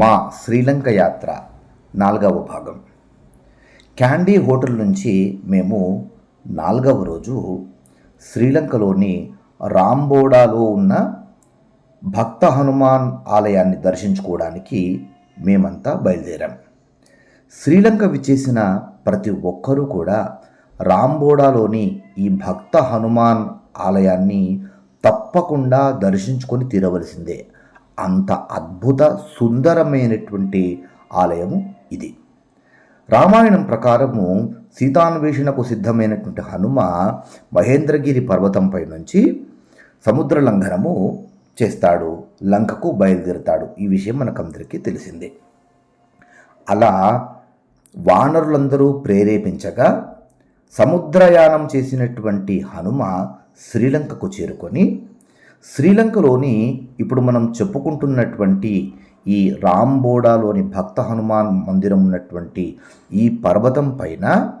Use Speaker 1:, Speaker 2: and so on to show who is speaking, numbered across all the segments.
Speaker 1: మా శ్రీలంక యాత్ర నాలుగవ భాగం. క్యాండీ హోటల్ నుంచి మేము నాలుగవ రోజు శ్రీలంకలోని రాంబోడాలో ఉన్న భక్త హనుమాన్ ఆలయాన్ని దర్శించుకోవడానికి మేమంతా బయలుదేరాం. శ్రీలంక విచ్చేసిన ప్రతి ఒక్కరూ కూడా రాంబోడాలోని ఈ భక్త హనుమాన్ ఆలయాన్ని తప్పకుండా దర్శించుకొని తీరవలసిందే. అంత అద్భుత సుందరమైనటువంటి ఆలయము ఇది. రామాయణం ప్రకారము సీతాన్వేషణకు సిద్ధమైనటువంటి హనుమ మహేంద్రగిరి పర్వతంపై నుంచి సముద్ర లంఘనము చేస్తాడు లంకకు బయలుదేరుతాడు. ఈ విషయం మనకందరికీ తెలిసిందే. అలా వానరులందరూ ప్రేరేపించగా సముద్రయానం చేసినటువంటి హనుమ శ్రీలంకకు చేరుకొని శ్రీలంకలోని ఇప్పుడు మనం చెప్పుకుంటున్నటువంటి ఈ రాంబోడాలోని భక్త హనుమాన్ మందిరం ఉన్నటువంటి ఈ పర్వతం పైన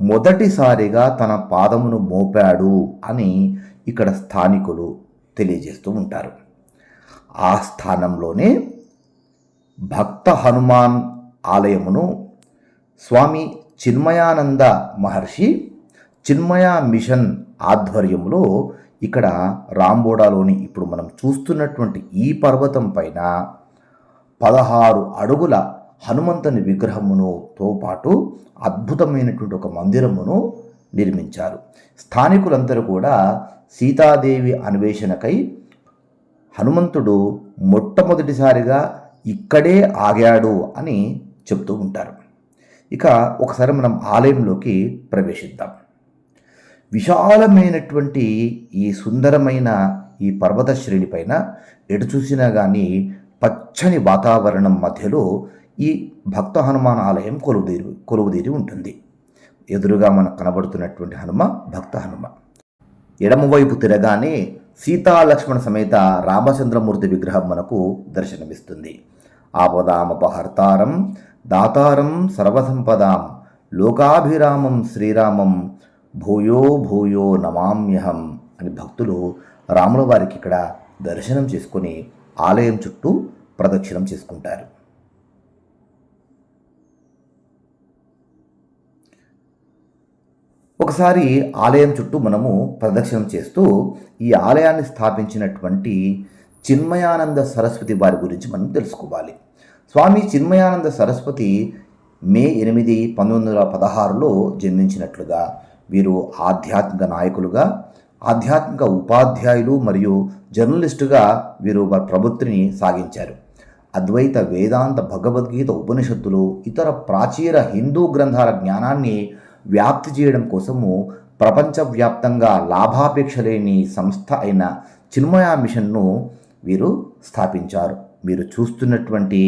Speaker 1: మొదటిసారిగా తన పాదమును మోపాడు అని ఇక్కడ స్థానికులు తెలియజేస్తూ ఉంటారు. ఆ స్థానంలోనే భక్త హనుమాన్ ఆలయమును స్వామి చిన్మయానంద మహర్షి చిన్మయ మిషన్ ఆధ్వర్యంలో ఇక్కడ రాంబోడాలోని ఇప్పుడు మనం చూస్తున్నటువంటి ఈ పర్వతం పైన పదహారు అడుగుల హనుమంతుని విగ్రహమునుతో పాటు అద్భుతమైనటువంటి ఒక మందిరమును నిర్మించారు. స్థానికులందరూ కూడా సీతాదేవి అన్వేషణకై హనుమంతుడు మొట్టమొదటిసారిగా ఇక్కడే ఆగాడు అని చెప్తూ ఉంటారు. ఇక ఒకసారి మనం ఆలయంలోకి ప్రవేశిద్దాం. విశాలమైనటువంటి ఈ సుందరమైన ఈ పర్వత శ్రేణి పైన ఎటు చూసినా కానీ పచ్చని వాతావరణం మధ్యలో ఈ భక్త హనుమాన్ ఆలయం కొలువుదీరి కొలువుదీరి ఉంటుంది. ఎదురుగా మనకు కనబడుతున్నటువంటి హనుమ భక్త హనుమ. ఎడమవైపు తిరగానే సీతా లక్ష్మణ సమేత రామచంద్రమూర్తి విగ్రహం మనకు దర్శనమిస్తుంది. ఆపదామపహర్తారం దాతారం సర్వసంపదాం లోకాభిరామం శ్రీరామం భూయో భూయో నమామ్యహం అని భక్తులు రాముల వారికి ఇక్కడ దర్శనం చేసుకొని ఆలయం చుట్టూ ప్రదక్షిణం చేసుకుంటారు. ఒకసారి ఆలయం చుట్టూ మనము ప్రదక్షిణం చేస్తూ ఈ ఆలయాన్ని స్థాపించినటువంటి చిన్మయానంద సరస్వతి వారి గురించి మనం తెలుసుకోవాలి. స్వామి చిన్మయానంద సరస్వతి మే ఎనిమిది పంతొమ్మిది వందల పదహారులో జన్మించినట్లుగా వీరు ఆధ్యాత్మిక నాయకులుగా ఆధ్యాత్మిక ఉపాధ్యాయులు మరియు జర్నలిస్టుగా వీరు వారి ప్రవృత్తిని సాగించారు. అద్వైత వేదాంత భగవద్గీత ఉపనిషత్తులు ఇతర ప్రాచీన హిందూ గ్రంథాల జ్ఞానాన్ని వ్యాప్తి చేయడం కోసము ప్రపంచవ్యాప్తంగా లాభాపేక్ష లేని సంస్థ అయిన చిన్మయా మిషన్ను వీరు స్థాపించారు. మీరు చూస్తున్నటువంటి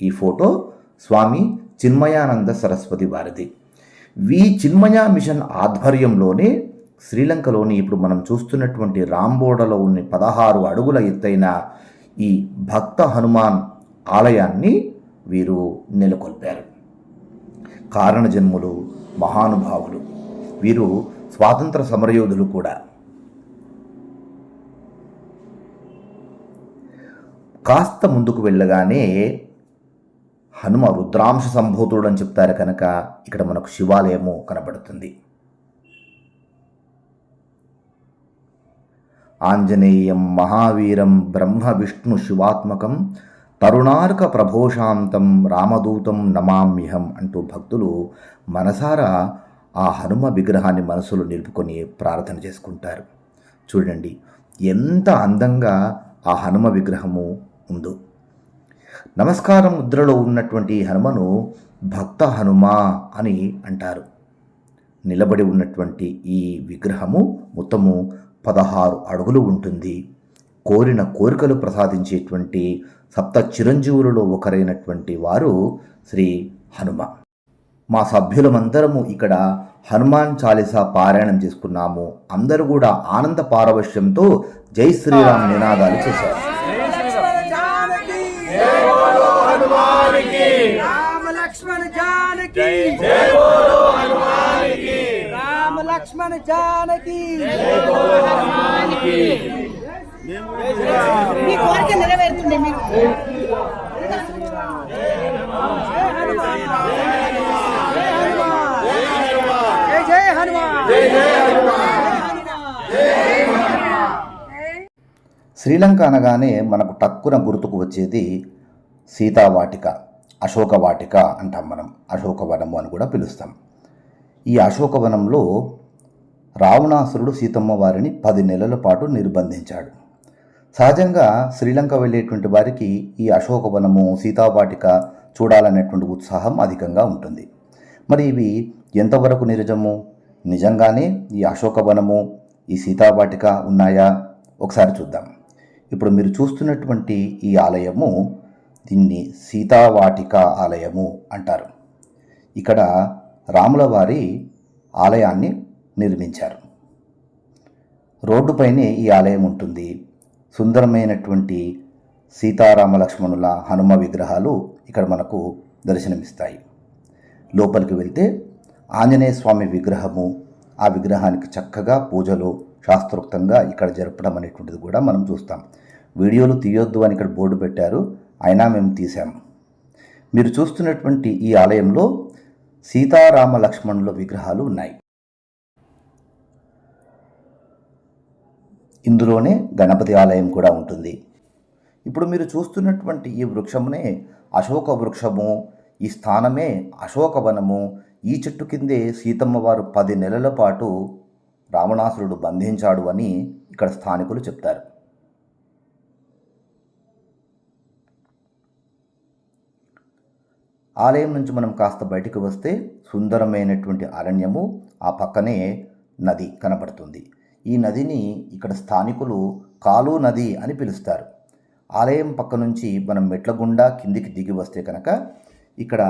Speaker 1: ఈ ఫోటో స్వామి చిన్మయానంద సరస్వతి వారిది. వి చిన్మయ మిషన్ ఆధ్వర్యంలోనే శ్రీలంకలోని ఇప్పుడు మనం చూస్తున్నటువంటి రాంబోడలో ఉన్న పదహారు అడుగుల ఎత్తైన ఈ భక్త హనుమాన్ ఆలయాన్ని వీరు నెలకొల్పారు. కారణజన్ములు మహానుభావులు వీరు స్వాతంత్ర సమరయోధులు కూడా. కాస్త ముందుకు వెళ్ళగానే హనుమ రుద్రాంశ సంభూతుడు అని చెప్తారు కనుక ఇక్కడ మనకు శివాలయము కనబడుతుంది. ఆంజనేయం మహావీరం బ్రహ్మ విష్ణు శివాత్మకం తరుణార్క ప్రభోషాంతం రామదూతం నమామ్యహం అంటూ భక్తులు మనసారా ఆ హనుమ విగ్రహాన్ని మనసులో నిలుపుకొని ప్రార్థన చేసుకుంటారు. చూడండి ఎంత అందంగా ఆ హనుమ విగ్రహము ఉందో. నమస్కారం ముద్రలో ఉన్నటువంటి హనుమను భక్త హనుమ అని అంటారు. నిలబడి ఉన్నటువంటి ఈ విగ్రహము మొత్తము పదహారు అడుగులు ఉంటుంది. కోరిన కోరికలు ప్రసాదించేటువంటి సప్త చిరంజీవులలో ఒకరైనటువంటి వారు శ్రీ హనుమ. మా సభ్యులమందరము ఇక్కడ హనుమాన్ చాలీసా పారాయణం చేసుకున్నాము. అందరూ కూడా ఆనంద పారవశ్యంతో జై శ్రీరామ్ నినాదాలు చేశారు.
Speaker 2: లక్ష్మణ జానకి. రామ లక్ష్మణ జానకి.
Speaker 3: మీ కోరిక నెరవేరుతుండే
Speaker 1: శ్రీలంక అనగానే మనకు టక్కున గుర్తుకు వచ్చేది సీతావాటిక. అశోకవాటిక అంటాం మనం అశోకవనము అని కూడా పిలుస్తాం. ఈ అశోకవనంలో రావణాసురుడు సీతమ్మ వారిని పది నెలల పాటు నిర్బంధించాడు. సహజంగా శ్రీలంక వెళ్ళేటువంటి వారికి ఈ అశోకవనము సీతావాటిక చూడాలనేటువంటి ఉత్సాహం అధికంగా ఉంటుంది. మరి ఇవి ఎంతవరకు నిజము నిజంగానే ఈ అశోకవనము ఈ సీతావాటిక ఉన్నాయా? ఒకసారి చూద్దాం. ఇప్పుడు మీరు చూస్తున్నటువంటి ఈ ఆలయము దీన్ని సీతావాటిక ఆలయము అంటారు. ఇక్కడ రాముల వారి ఆలయాన్ని నిర్మించారు. రోడ్డుపైనే ఈ ఆలయం ఉంటుంది. సుందరమైనటువంటి సీతారామ లక్ష్మణుల హనుమ విగ్రహాలు ఇక్కడ మనకు దర్శనమిస్తాయి. లోపలికి వెళ్తే ఆంజనేయ స్వామి విగ్రహము ఆ విగ్రహానికి చక్కగా పూజలు శాస్త్రోక్తంగా ఇక్కడ జరపడం అనేటువంటిది కూడా మనం చూస్తాం. వీడియోలు తీయొద్దు అని ఇక్కడ బోర్డు పెట్టారు. అయినా మేము తీసాం మీరు చూస్తున్నటువంటి ఈ ఆలయంలో సీతారామ లక్ష్మణుల విగ్రహాలు ఉన్నాయి. ఇందులోనే గణపతి ఆలయం కూడా ఉంటుంది. ఇప్పుడు మీరు చూస్తున్నటువంటి ఈ వృక్షమునే అశోక వృక్షము ఈ స్థానమే అశోకవనము ఈ చెట్టు కిందే సీతమ్మవారు పది నెలల పాటు రావణాసురుడు బంధించాడు అని ఇక్కడ స్థానికులు చెప్తారు. ఆలయం నుంచి మనం కాస్త బయటికి వస్తే సుందరమైనటువంటి అరణ్యము ఆ పక్కనే నది కనబడుతుంది. ఈ నదిని ఇక్కడ స్థానికులు కాలు నది అని పిలుస్తారు. ఆలయం పక్క నుంచి మనం మెట్ల గుండా కిందికి దిగి వస్తే కనుక ఇక్కడ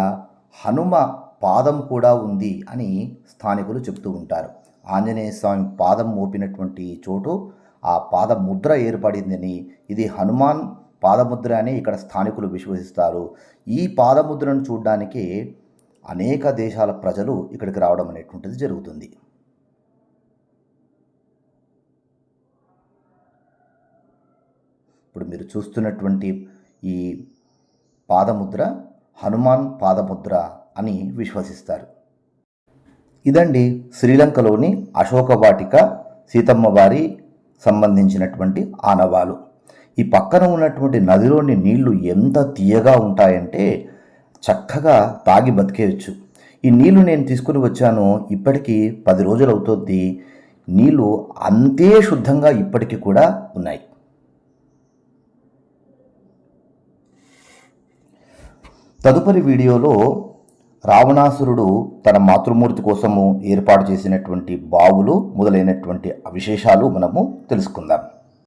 Speaker 1: హనుమ పాదం కూడా ఉంది అని స్థానికులు చెప్తూ ఉంటారు. ఆంజనేయ స్వామి పాదం మోపినటువంటి చోటు ఆ పాద ముద్ర ఏర్పడిందని ఇది హనుమాన్ పాదముద్ర అని ఇక్కడ స్థానికులు విశ్వసిస్తారు. ఈ పాదముద్రను చూడడానికి అనేక దేశాల ప్రజలు ఇక్కడికి రావడం అనేటువంటిది జరుగుతుంది. ఇప్పుడు మీరు చూస్తున్నటువంటి ఈ పాదముద్ర హనుమాన్ పాదముద్ర అని విశ్వసిస్తారు. ఇదండి శ్రీలంకలోని అశోక వాటిక సీతమ్మ వారి సంబంధించినటువంటి ఆనవాలు. ఈ పక్కన ఉన్నటువంటి నదిలోని నీళ్ళు ఎంత తీయగా ఉంటాయంటే చక్కగా తాగి బతికేయచ్చు. ఈ నీళ్ళు నేను తీసుకుని వచ్చాను ఇప్పటికీ పది రోజులు అవుతుంది నీళ్ళు అంతే శుద్ధంగా ఇప్పటికీ కూడా ఉన్నాయి. తదుపరి వీడియోలో రావణాసురుడు తన మాతృమూర్తి కోసము ఏర్పాటు చేసినటువంటి బావులు మొదలైనటువంటి విశేషాలు మనము తెలుసుకుందాం.